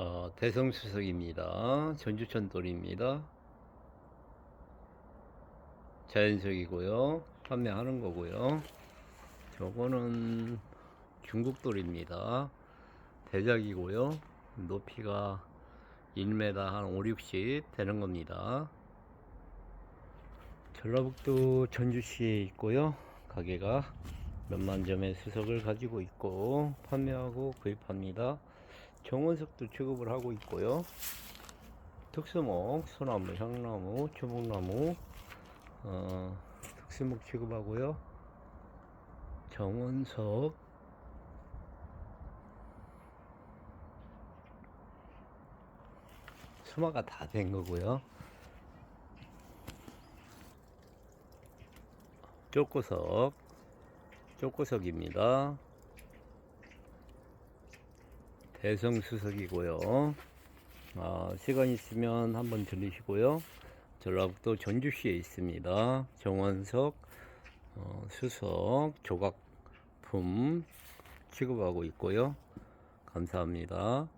어, 대성수석입니다. 전주천 돌입니다. 자연석이고요. 판매하는 거고요. 저거는 중국 돌입니다. 대작이고요. 높이가 1m 한 5, 60 되는 겁니다. 전라북도 전주시에 있고요. 가게가 몇만 점의 수석을 가지고 있고 판매하고 구입합니다. 정원석도 취급을 하고 있고요. 특수목, 소나무, 향나무, 주목나무, 어, 특수목 취급하고요. 정원석, 수마가 다 된 거고요. 쪼꼬석, 쪼꼬석입니다. 대성수석이고요. 아, 시간 있으면 한번 들리시고요. 전라북도 전주시에 있습니다. 정원석, 어, 수석, 조각품 취급하고 있고요. 감사합니다.